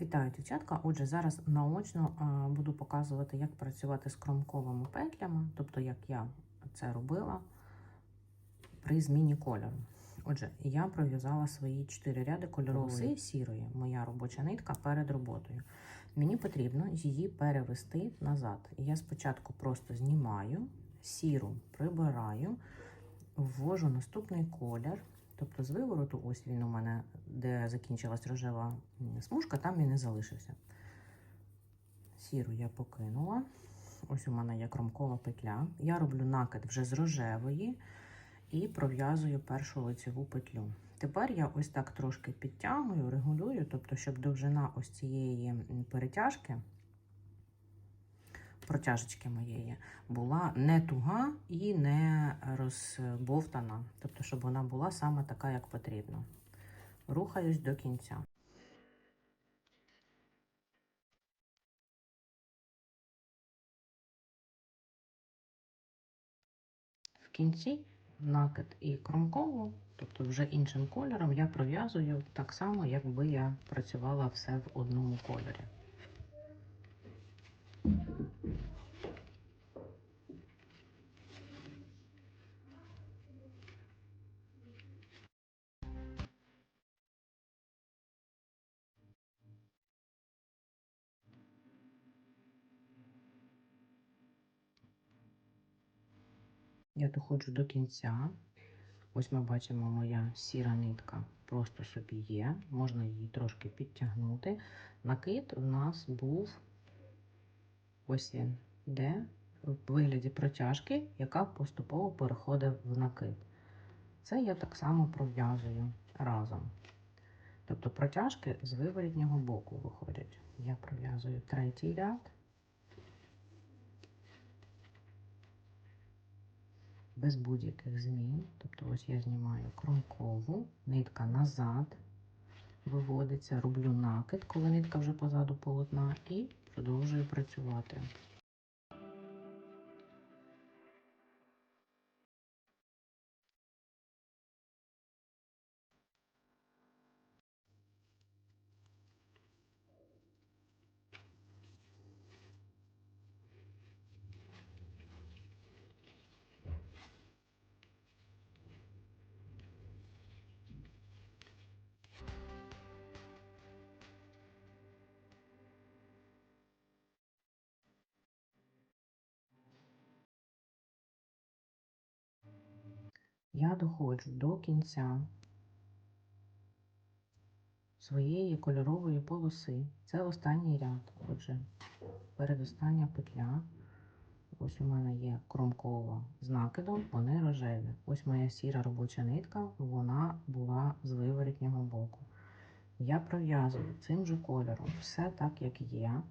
Вітаю, дівчатка. Отже, зараз наочно буду показувати, як працювати з кромковими петлями, тобто як я це робила при зміні кольору. Отже, я пров'язала свої 4 ряди кольорової сірої, моя робоча нитка перед роботою. Мені потрібно її перевести назад. Я спочатку просто знімаю, сіру прибираю, ввожу наступний колір. Тобто з вивороту, ось він у мене, де закінчилась рожева смужка, там він і залишився. Сіру я покинула. Ось у мене є кромкова петля. Я роблю накид вже з рожевої і пров'язую першу лицеву петлю. Тепер я ось так трошки підтягую, регулюю, тобто, щоб довжина ось цієї перетяжки, протяжечки моєї, була не туга і не розбовтана, тобто, щоб вона була саме така, як потрібно. Рухаюсь до кінця. В кінці накид і кромкову, тобто вже іншим кольором, я пров'язую так само, якби я працювала все в одному кольорі. Я доходжу до кінця. Ось ми бачимо, моя сіра нитка просто собі є. Можна її трошки підтягнути. Накид у нас був ось він, де в вигляді протяжки, яка поступово переходить в накид. Це я так само пров'язую разом. Тобто протяжки з виворітнього боку виходять. Я пров'язую третій ряд. Без будь-яких змін. Тобто ось я знімаю кромкову, нитка назад виводиться, роблю накид, коли нитка вже позаду полотна, і продовжую працювати. Я доходжу до кінця своєї кольорової полоси. Це останній ряд. Отже, передостання петля. Ось у мене є кромкова з накидом, вони рожеві. Ось моя сіра робоча нитка, вона була з виворітнього боку. Я пров'язую цим же кольором все так, як є.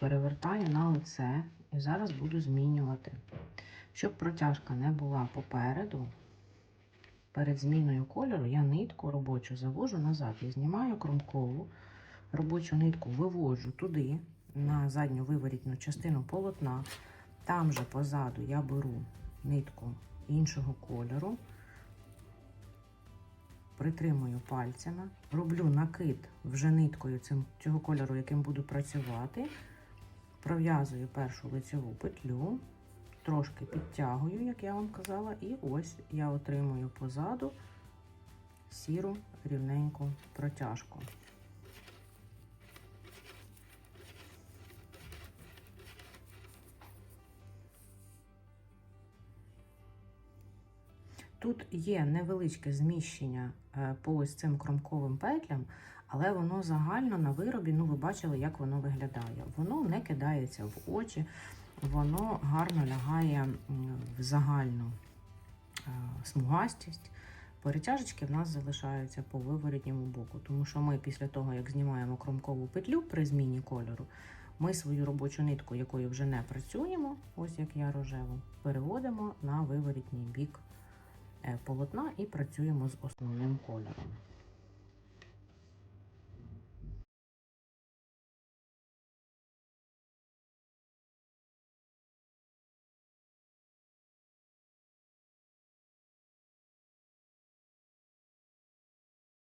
Перевертаю на лице і зараз буду змінювати. Щоб протяжка не була попереду, перед зміною кольору я нитку робочу завожу назад і знімаю кромкову, робочу нитку вивожу туди, на задню виворітну частину полотна. Там же позаду я беру нитку іншого кольору, притримую пальцями, роблю накид вже ниткою цим, цього кольору, яким буду працювати, пров'язую першу лицеву петлю трошки підтягую, як я вам казала, і ось я отримую позаду сіру рівненьку протяжку. Тут є невеличке зміщення е, по ось цим кромковим петлям, але воно загально на виробі, ну ви бачили, як воно виглядає. Воно не кидається в очі, воно гарно лягає в загальну е, смугастість. Перетяжечки в нас залишаються по виворітньому боку, тому що ми після того, як знімаємо кромкову петлю при зміні кольору, ми свою робочу нитку, якою вже не працюємо, ось як я рожеву, переводимо на виворітній бік е, полотна і працюємо з основним кольором.